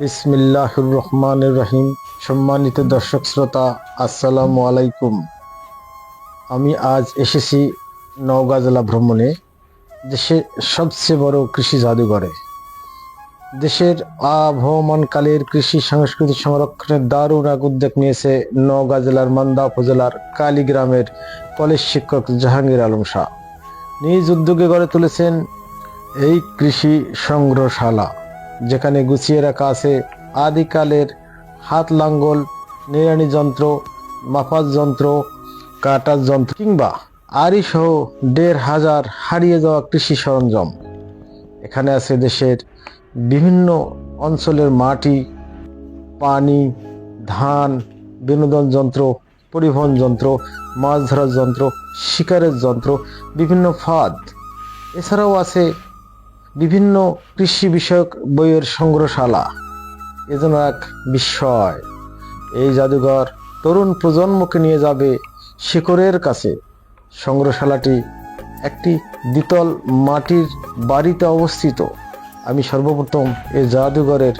বিসমিল্লাহুর রহমানুর রহিম সম্মানিত দর্শক শ্রোতা, আসসালামু আলাইকুম। আমি আজ এসেছি নওগাঁ জেলা ভ্রমণে, দেশের সবচেয়ে বড় কৃষি জাদুঘরে। দেশের আবহমানকালের কৃষি সংস্কৃতি সংরক্ষণের দারুণ এক উদ্যোগ নিয়েছে নওগাঁ জেলার মান্দা উপজেলার কালীগ্রামের কলেজ শিক্ষক জাহাঙ্গীর আলম শাহ। নিজ উদ্যোগে গড়ে তুলেছেন এই কৃষি সংগ্রহশালা। যেখানে গুছিয়ে রাখা আছে আদিকালের হাত লাঙ্গল, নিড়ানি যন্ত্র মাপার যন্ত্র কাটার যন্ত্র কিংবা আড়ি সহ দেড় হাজার হারিয়ে যাওয়া কৃষি সরঞ্জাম। এখানে আছে দেশের বিভিন্ন অঞ্চলের মাটি, পানি, ধান, বিনোদন যন্ত্র, পরিবহন যন্ত্র, মাছ ধরার যন্ত্র, শিকারের যন্ত্র, বিভিন্ন ফাঁদ। এছাড়াও আছে বিভিন্ন কৃষি বিষয়ক বইয়ের সংগ্রহশালা। এ যেন এক বিস্ময়। এই জাদুঘর তরুণ প্রজন্মকে নিয়ে যাবে শিকড়ের কাছে। সংগ্রহশালাটি একটি দ্বিতল মাটির বাড়িতে অবস্থিত। আমি সর্বপ্রথম এই জাদুঘরের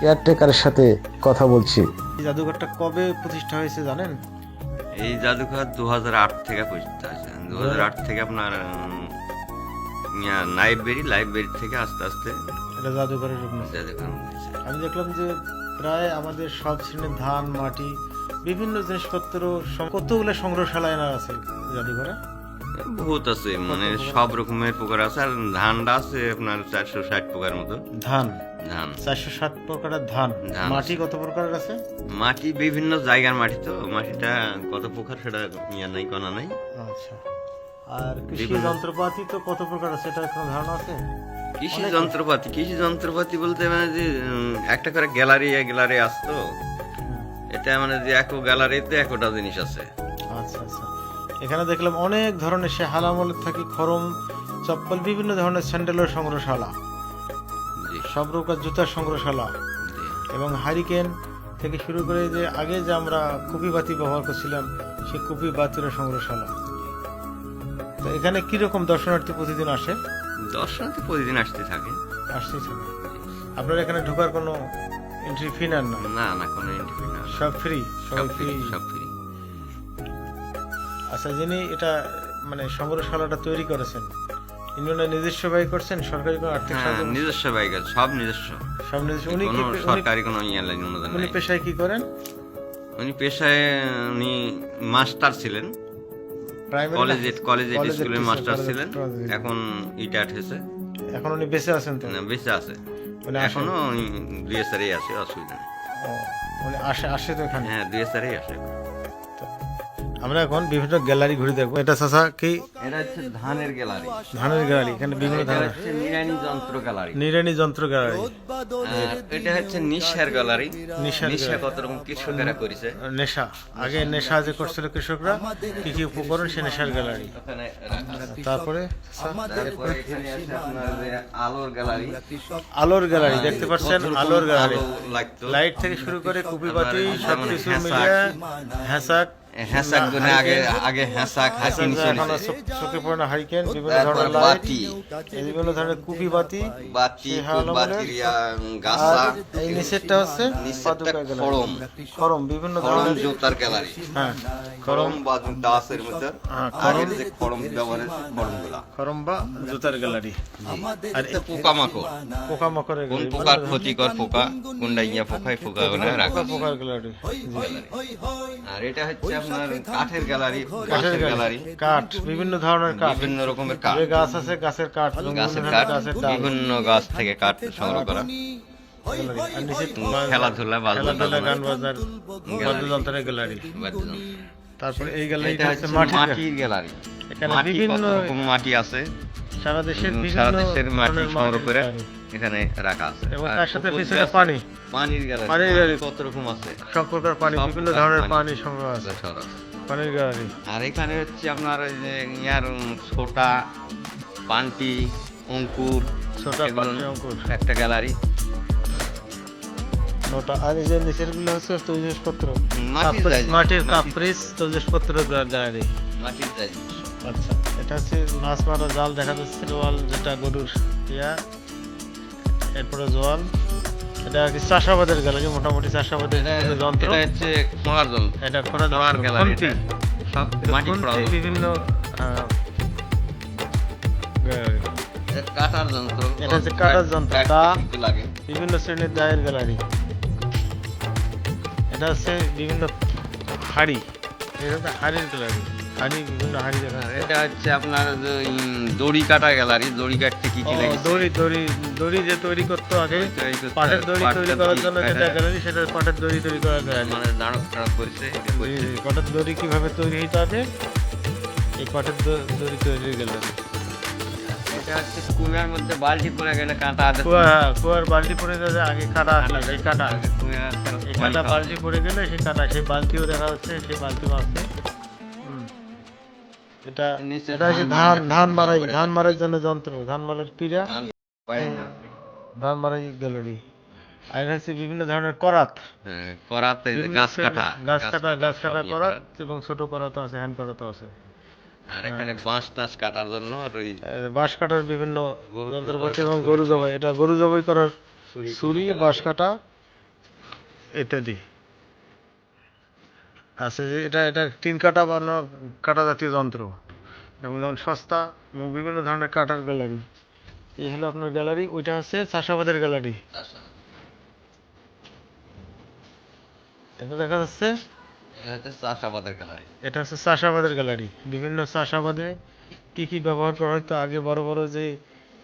কেয়ারটেকারের সাথে কথা বলছি। এই জাদুঘরটা কবে প্রতিষ্ঠা হয়েছে জানেন? এই জাদুঘর দু হাজার আট থেকে প্রতিষ্ঠা হয়েছে। দু থেকে আপনার লাইব্রেরি লাইব্রেরি থেকে আস্তে আস্তে এটা জাদুঘরের রূপ নিয়েছে। আমি দেখলাম যে প্রায় আমাদের সব শ্রেণির ধান মাটি বিভিন্ন জিনিসপত্র কতগুলো সংগ্রহশালা এনার আছে জাদুঘরে? বহুত আছে মানে সব রকমের প্রকার আছে। আর ধানটা আছে আপনার চারশো ষাট প্রকার মতো। ধান? ধান। চারশো ষাট প্রকারের ধান। ধান মাটি কত প্রকারের আছে? মাটি বিভিন্ন জায়গার মাটি তো। মাটিটা কত প্রকার সেটা ইয়া নাই কনা নাই। আচ্ছা। আর কৃষি যন্ত্রপাতি তো কত প্রকার আছে এটা কোনো ধারণা আছে? কৃষি যন্ত্রপাতি কৃষি যন্ত্রপাতি বলতে মানে যে একটা করে গ্যালারি গ্যালারি আসতো এটা মানে যে এক গ্যালারিতে একটা জিনিস আছে। আচ্ছা আচ্ছা। এখানে দেখলাম অনেক ধরনের সে হালামলের থাকি খরম চপ্পল বিভিন্ন ধরনের স্যান্ডেলের সংগ্রহশালা। সব প্রকার জুতার সংগ্রহশালা। এবং হারিকেন থেকে শুরু করে যে আগে যে আমরা কুপি বাতি ব্যবহার করছিলাম সেই কুপি বাতির সংগ্রহশালা। এখানে কীরকম দর্শনার্থী প্রতিদিন আসে? দর্শনার্থী প্রতিদিন আসতে থাকে। আসতেই থাকে। আপনার এখানে ঢোকার কোনো এন্ট্রি ফি না? না না কোনো এন্ট্রি ফি না। সব ফ্রি সব ফ্রি সব ফ্রি আচ্ছা যিনি এটা মানে সংগ্রহশালাটা তৈরি করেছেন ইনি নিজস্ব ব্যয় করছেন সরকারি কোনো আর্থিক হ্যাঁ সাহায্য নিজস্ব আছে সব নিজস্ব। সব নিজস্ব। উনি সরকারি কোনো ইয়ে লাইন অনুদান উনি পেশায় কি করেন? উনি পেশায় উনি মাস্টার ছিলেন। কলেজে কলেজে স্কুলের মাস্টার ছিলেন এখন রিটায়ার্ড হয়েছে। এখন উনি বেঁচে আছেন তো? বেঁচে আছে। এখনও দুই হাজারই আসে অসুবিধা নেই। আসে আসে তো এখানে? হ্যাঁ দুই হাজারই আসে আমরা এখন বিভিন্ন গ্যালারি ঘুরে দেখব। এটা চাচা কি? এটা হচ্ছে ধানের গ্যালারি। ধানের গ্যালারি এখানে বিভিন্ন এটা ধরনের নিরানি যন্ত্র গ্যালারি। নিরানি যন্ত্র গ্যালারি। এটা হচ্ছে নিশার গ্যালারি। নিশা কত রকম কৃষকেরা করেছে? নেশা। আগে নেশা যে করছিল কৃষকরা কি কি উপকরণ সে নেশার গ্যালারি। তারপরে আলোর গ্যালারি। আলোর গ্যালারি দেখতে পাচ্ছেন আলোর গ্যালারি। লাইট থেকে শুরু করে কুপি বাতি সবকিছু হ্যাঁসাক। মিলিয়ে হ্যাঁসাক হ্যাঁসাক গুনে আগে আগে হ্যাঁসাক হাসিন চলেছে। চোখে পড়ে হারিকেন বিভিন্ন ধরনের বাতি। বিভিন্ন ধরনের কুপি বাতি বাতি বাতির গাছা। এই নিচেরটা হচ্ছে নিচেরটা খড়ম খরম। বিভিন্ন ধরনের জুতার গ্যালারি। হ্যাঁ খড়ম বা দাসের মধ্যে। হ্যাঁ, আগের যে খড়ম ব্যবহারের খড়মগুলা বা জুতার গ্যালারি। আর এই পোকামাকড়। পোকামাকড়ের কোন পোকার ক্ষতিকর পোকা? কোনটা ইয়া পোকায় পোকা গুলো রাখা। পোকার গ্যালারি। আর এটা হচ্ছে আপনার কাঠের গ্যালারি কাঠের গ্যালারি। কাঠ বিভিন্ন ধরনের কাঠ। বিভিন্ন রকমের কাঠ। যে গাছ আছে গাছের কাঠ গাছের কাঠ আছে বিভিন্ন গাছ থেকে কাঠ সংগ্রহ করা। খেলাধুলা খেলাধুলা গান বাজার বাদ্যযন্ত্রের গ্যালারি। তারপরে এই এটা গ্যালারিটা হচ্ছে হচ্ছে মাটির গ্যালারি। এখানে বিভিন্ন মাটি আছে? সারা দেশের বিভিন্ন সারা দেশের মাটি সংগ্রহ করে এখানে রাখা আছে। এবং তার সাথে পিছনে পানি। পানির গ্যালারি পানির গ্যালারি। কত রকম আছে? সব প্রকার পানি বিভিন্ন ধরনের পানি। সংগ্রহ আছে। পানির গ্যালারি আর এখানে হচ্ছে আপনার ইয়ার ছোটা পান্টি অঙ্কুর ছোট এগুলো অঙ্কুর। একটা গ্যালারি। নটা আর এই যে নিচেরগুলো হচ্ছে তৈজসপত্র। মাটির কাপ- মাটির তৈজসপত্র গ্যালারি মাটির জায়গা। আচ্ছা। এটা হচ্ছে মাছ মারা জাল দেখা যাচ্ছে রোয়াল যেটা গরুর ইয়া। এরপরে জোয়াল। এটা কি চাষাবাদের গ্যালারি মোটামুটি চাষাবাদের এটা যন্ত্র এটা হচ্ছে খোঁড়ার যন্ত্র এটা খোঁড়া খোঁড়ার যন্ত্র, গ্যালারি সব মাটি খোঁড়া বিভিন্ন কাটার যন্ত্র এটা হচ্ছে কাটার যন্ত্র, বিভিন্ন শ্রেণির দায়ের গ্যালারি। এটা হচ্ছে বিভিন্ন হাড়ি। এটা হচ্ছে হাড়ির গ্যালারি। হাড়ি বিভিন্ন হাড়ি দেখা এটা হচ্ছে আপনার দড়ি কাটা গ্যালারি দড়ি কাটতে কি কি লাগে দড়ি দড়ি দড়ি যে তৈরি করতো আগে পাটের দড়ি তৈরি করার জন্য যেটা গ্যালারি সেটা পাটের দড়ি তৈরি করার গ্যালারি মানে দাঁড়ক টাড়ক করছে পাটের দড়ি কীভাবে তৈরি হইতে হবে এই পাটের দড়ি তৈরির গ্যালারি এটা মধ্যে বালতি পড়ে গেলে কাঁটা আছে। হ্যাঁ, কুয়ার বালতি গেলে আগে কাটা সেই কাটা কাটা বালতি পড়ে গেলে সেই কাটা সেই বালতিও দেখা যাচ্ছে সেই বালতিও আছে। এটা এটা হচ্ছে ধান ধান মারাই ধান মারার জন্য যন্ত্র ধান মারার পিড়া। ধান মারাই গ্যালারি আর হচ্ছে বিভিন্ন ধরনের করাত। হ্যাঁ, করাতে গাছ কাটা। গাছ কাটা গাছ কাটা করাত এবং ছোট করাত আছে হ্যান্ড করাত আছে। আর এখানে বাঁশ টাঁশ কাটার জন্য আর ওই বাঁশ কাটার বিভিন্ন যন্ত্রপাতি এবং গরু জবাই। এটা গরু জবাই করার ছুরি বাঁশ কাটা ইত্যাদি। আছে যে এটা এটা তিন কাটা বানানো কাটা জাতীয় যন্ত্র। এবং যেমন সস্তা এবং বিভিন্ন ধরনের কাটার গ্যালারি। এই হলো আপনার গ্যালারি ওইটা হচ্ছে চাষাবাদের গ্যালারি। এটা দেখা যাচ্ছে? চাষাবাদের গ্যালারি। এটা হচ্ছে চাষাবাদের গ্যালারি। বিভিন্ন চাষাবাদে কি কি ব্যবহার করা হতো আগে বড় বড় যে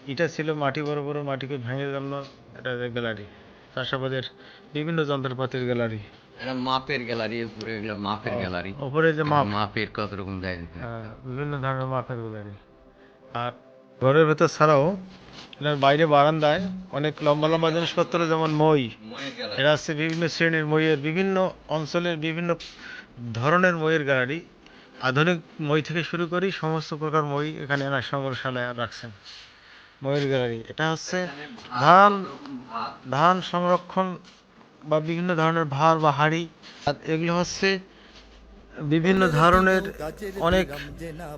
ইটা ছিল মাটি বড় বড় মাটিকে ভেঙে জন্য এটা গ্যালারি। চাষাবাদের বিভিন্ন যন্ত্রপাতির গ্যালারি। এটা মাপের গ্যালারি উপরে এগুলো মাপের গ্যালারি। ওপরে যে মাপ। মাপের কত রকম যায় হ্যাঁ, বিভিন্ন ধরনের মাপের গ্যালারি। আর ঘরের ভেতর ছাড়াও এটার বাইরে বারান্দায় অনেক লম্বা লম্বা জিনিসপত্র যেমন মই। এরা হচ্ছে বিভিন্ন শ্রেণির মইয়ের বিভিন্ন অঞ্চলের বিভিন্ন ধরনের মইয়ের গ্যালারি। আধুনিক মই থেকে শুরু করি সমস্ত প্রকার মই এখানে সংগ্রহশালায় রাখছেন। মইয়ের গ্যালারি। এটা হচ্ছে ধান ধান সংরক্ষণ বা বিভিন্ন ধরনের ভার বা হাঁড়ি। এগুলো হচ্ছে বিভিন্ন ধরনের অনেক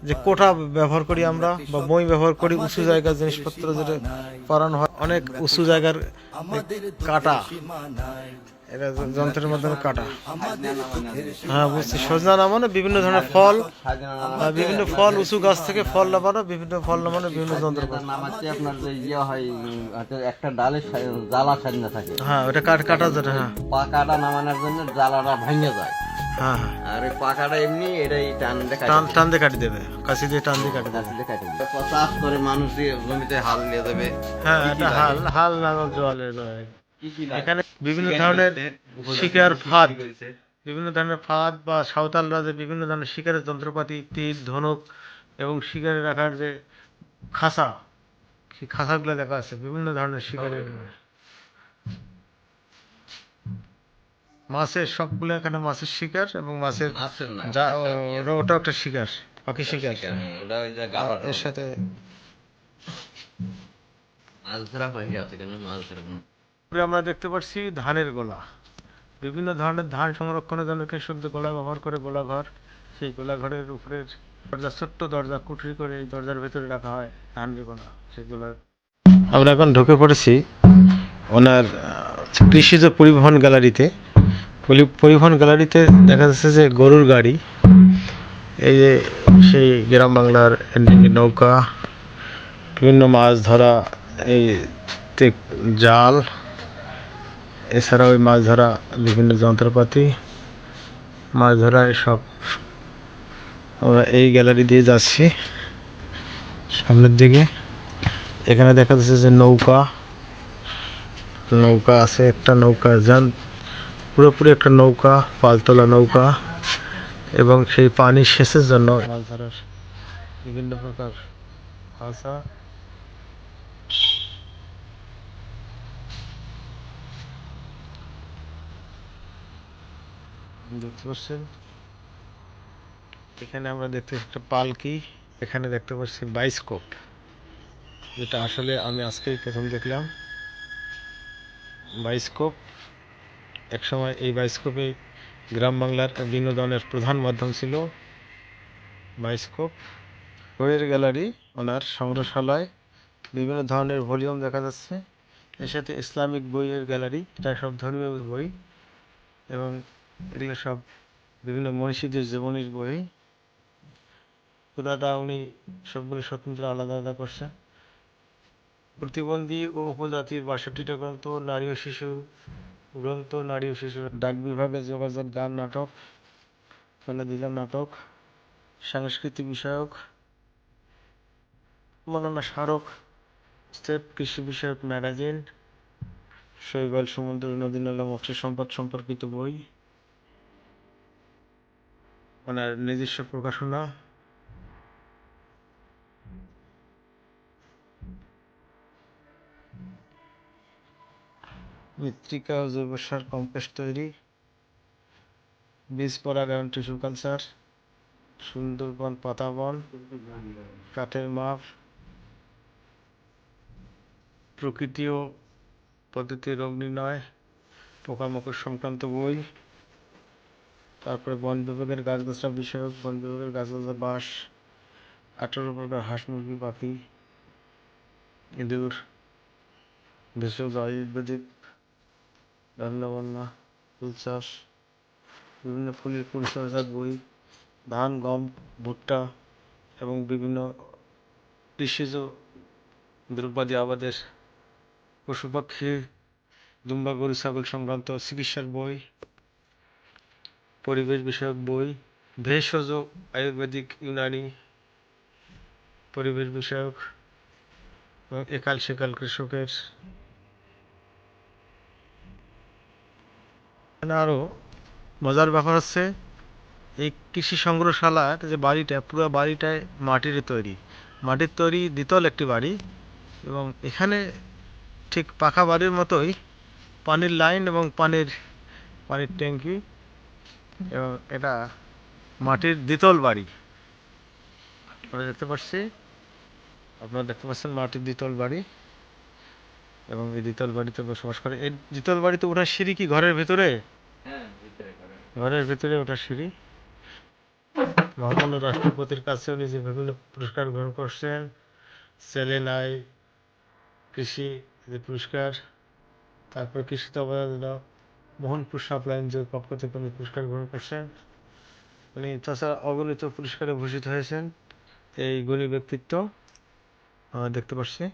যে কোটা ব্যবহার করি আমরা বা বই ব্যবহার করি, উঁচু জায়গার জিনিসপত্র যেটা করানো হয়, অনেক উঁচু জায়গার কাটা। এটা যন্ত্রের মাধ্যমে কাটা। হ্যাঁ বুঝছি। সজনা নামানো বিভিন্ন ধরনের ফল বিভিন্ন ফল উঁচু গাছ থেকে ফল নামানো বিভিন্ন ফল নামানো বিভিন্ন যন্ত্রপাতি নামাচ্ছে আপনার যে ইয়ে হয় একটা ডালে জ্বালা সাজনা থাকে। হ্যাঁ ওটা কাট কাটা যেটা হ্যাঁ। পাকাটা নামানোর জন্য জ্বালাটা ভেঙে যায়। হ্যাঁ হ্যাঁ। আর এই পাকাটা এমনি এটাই টান টান টান দিয়ে কাটি দেবে। কাশি দিয়ে টান দিয়ে কাটি দেবে। চাষ করে মানুষ দিয়ে জমিতে হাল দিয়ে দেবে হ্যাঁ এটা? হাল হাল নাঙল জোয়ালে জোয়ালে। এখানে বিভিন্ন ধরনের শিকার ফাঁদ। বিভিন্ন ধরনের ফাঁদ বা সাঁওতালরা যে বিভিন্ন ধরনের শিকারের যন্ত্রপাতি তীর ধনুক এবং শিকারে রাখার যে খাঁচা সেই খাঁচাগুলো দেখা আছে বিভিন্ন ধরনের শিকারের। মাছের সবগুলো এখানে মাছের শিকার এবং মাছের মাছের না যা ও- একটা শিকার পাখি শিকার। ওটা ওই যে গাড়া এর সাথে মাছ ধরা হয়ে যাচ্ছে কেন? মাছ ধরা উপরে আমরা দেখতে পাচ্ছি ধানের গোলা। বিভিন্ন ধরনের ধান সংরক্ষণের জন্য কৃষকদের গোলা ব্যবহার করে, গোলা ঘর। সেই গোলা ঘরের উপরের দরজা, ছোট্ট দরজা, কুঠরি করে এই দরজার ভেতরে রাখা হয় ধানের গোলা সেগুলো আমরা এখন ঢুকে পড়েছি ওনার কৃষিজ পরিবহন গ্যালারিতে। পরিবহন গ্যালারিতে দেখা যাচ্ছে যে গরুর গাড়ি, এই যে সেই গ্রাম বাংলার নৌকা, বিভিন্ন মাছ ধরা, এই জাল। এছাড়া ওই মাছ ধরা বিভিন্ন যন্ত্রপাতি মাছ ধরা এসব আমরা এই গ্যালারি দিয়ে যাচ্ছি। সামনের দিকে এখানে দেখা যাচ্ছে যে নৌকা নৌকা আছে, একটা নৌকা যান, পুরোপুরি একটা নৌকা, পালতোলা নৌকা এবং সেই পানি সেচের জন্য মাছ ধরার বিভিন্ন প্রকার ভাষা দেখতে পাচ্ছেন এখানে আমরা দেখতে একটা পালকি, এখানে দেখতে পাচ্ছি বাইস্কোপ, যেটা আসলে আমি আজকেই প্রথম দেখলাম। বাইস্কোপ, একসময় এই বাইস্কোপে গ্রাম বাংলার বিনোদনের প্রধান মাধ্যম ছিল বাইস্কোপ। বইয়ের গ্যালারি, ওনার সংগ্রহশালায় বিভিন্ন ধরনের ভলিউম দেখা যাচ্ছে। এর সাথে ইসলামিক বইয়ের গ্যালারি, এটা সব ধর্মীয় বই। এবং এগুলো সব বিভিন্ন মনীষীদের জীবনীর বই। পুরাটা উনি সবগুলো স্বতন্ত্র, আলাদা আলাদা করছেন প্রতিবন্ধী ও উপজাতির বাষট্টিটা গ্রন্থ, নারী ও শিশু গ্রন্থ, নারী ও শিশু ডাক বিভাগে যোগাযোগ, গান, নাটক দিলাম নাটক, সাংস্কৃতিক বিষয়ক, মৌলানা স্মারক স্টেপ কৃষি বিষয়ক ম্যাগাজিন, শৈবাল, সমুদ্র, নদী, নালা, মৎস্য সম্পদ সম্পর্কিত বই। ওনার নিজস্ব প্রকাশনা। মৃত্তিকা ও জৈব সার কম্পোস্ট তৈরি। বীজ পরাগায়ন টিস্যু কালচার। সুন্দরবন পাতাবন। কাঠের মাপ। প্রকৃতি ও পদ্ধতি রোগ নির্ণয়। পোকামাকড় সংক্রান্ত বই। তারপরে বন বিভাগের গাছগাছরা বিষয়ক, বন বিভাগের গাছগাছরা বাস আঠারো প্রকার হাঁস, মুরগি, পাখি, ইঁদুর, ভেষজ আয়ুর্বেদিক রান্নাবান্না, ফুল চাষ, বিভিন্ন ফুলের পরিচর্যার বই, ধান, গম, ভুট্টা এবং বিভিন্ন কৃষিজ দ্রব্যাদি, আবাদের পশু পাখি, দুম্বা গরু, ছাগল সংক্রান্ত চিকিৎসার বই পরিবেশ বিষয়ক বই, ভেষজ, আয়ুর্বেদিক, ইউনানি পরিবেশ বিষয়ক একাল সেকাল কৃষকের। আরও মজার ব্যাপার হচ্ছে, এই কৃষি সংগ্রহশালার যে বাড়িটা, পুরো বাড়িটায় মাটির তৈরি। মাটির তৈরি দ্বিতল একটি বাড়ি এবং এখানে ঠিক পাকা বাড়ির মতোই পানির লাইন এবং পানির পানির ট্যাঙ্কি। এবং এটা মাটির দ্বিতল বাড়ি। আমরা দেখতে পাচ্ছি আপনারা দেখতে পাচ্ছেন মাটির দ্বিতল বাড়ি এবং এই দ্বিতল বাড়িতে বসবাস করে। এই দ্বিতল বাড়িতে ওঠার সিঁড়ি কি ঘরের ভেতরে? ঘরের। ভেতরে ওঠার সিঁড়ি। মহামান্য রাষ্ট্রপতির কাছেও নিজে বিভিন্ন পুরস্কার গ্রহণ করছেন। ছেলে নাই কৃষি যে পুরস্কার। তারপর কৃষিতে অবদান মোহনপুর সাপ্লাই যে পক্ষ থেকে উনি পুরস্কার গ্রহণ করছেন, উনি তাছাড়া অগণিত পুরস্কারে ভূষিত হয়েছেন এই গুণী ব্যক্তিত্ব দেখতে পাচ্ছি।